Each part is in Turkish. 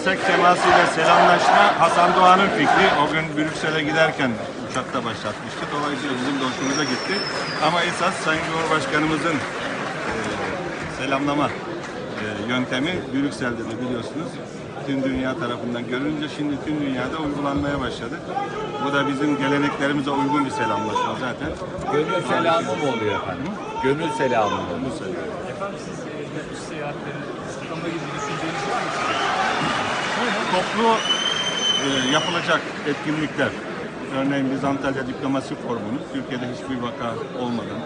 dirsek temasıyla selamlaşma Hasan Doğan'ın fikri. O gün Brüksel'e giderken uçakta başlatmıştı. Dolayısıyla bizim de hoşumuza gitti. Ama esas Sayın Cumhurbaşkanımızın e, selamlama e, yöntemi Brüksel'de de biliyorsunuz tüm dünya tarafından görünce şimdi tüm dünyada uygulanmaya başladı. Bu da bizim geleneklerimize uygun bir selamlaşma zaten. Gönül selamı mı oluyor efendim? Gönül selamı mı? Bu selam. Efendim siz e, yurt dışı seyahatleri gibi düşünceniz var mı? Toplu e, yapılacak etkinlikler. Örneğin biz Antalya Diplomasi Forumu'nu Türkiye'de hiçbir vaka olmadan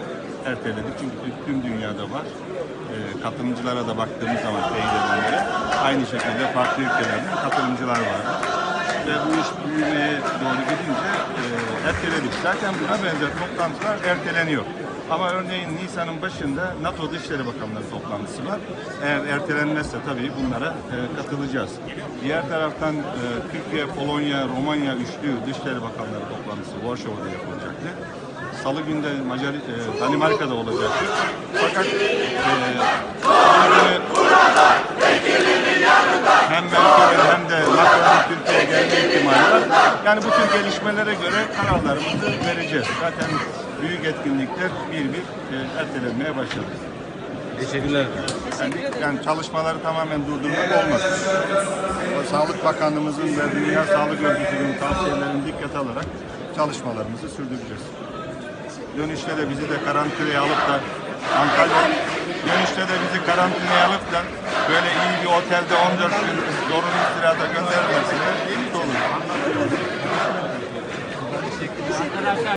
erteledik. Çünkü tüm dünyada var. E, katılımcılara da baktığımız zaman teyit aynı şekilde farklı ülkelerden katılımcılar var. Ve bu iş büyümeye doğru gidince e, erteledik. Zaten buna benzer toplantılar erteleniyor. Ama örneğin Nisan'ın başında NATO Dışişleri Bakanları toplantısı var. Eğer ertelenmezse tabii bunlara e, katılacağız. Diğer taraftan e, Türkiye, Polonya, Romanya üçlü Dışişleri Bakanları toplantısı Varşova'da yapılacaktı. Salı günde Macar, e, Danimarka'da olacaktı. Fakat e, hem Merkel'in hem de Macron'un Türkiye'ye gelme ihtimali var. Yani bu tür gelişmelere göre kararlarımızı vereceğiz. Zaten büyük etkinlikler bir bir e, ertelenmeye başladı. Teşekkürler. Yani, yani çalışmaları tamamen durdurmak olmaz. O Sağlık Bakanlığımızın ve Dünya Sağlık Örgütü'nün tavsiyelerini dikkate alarak çalışmalarımızı sürdüreceğiz. Dönüşte de bizi de karantinaya alıp da Antalya dönüşte de bizi karantinaya alıp da böyle iyi bir otelde 14 gün zorunlu istirahata gönderirlerse de iyi olur.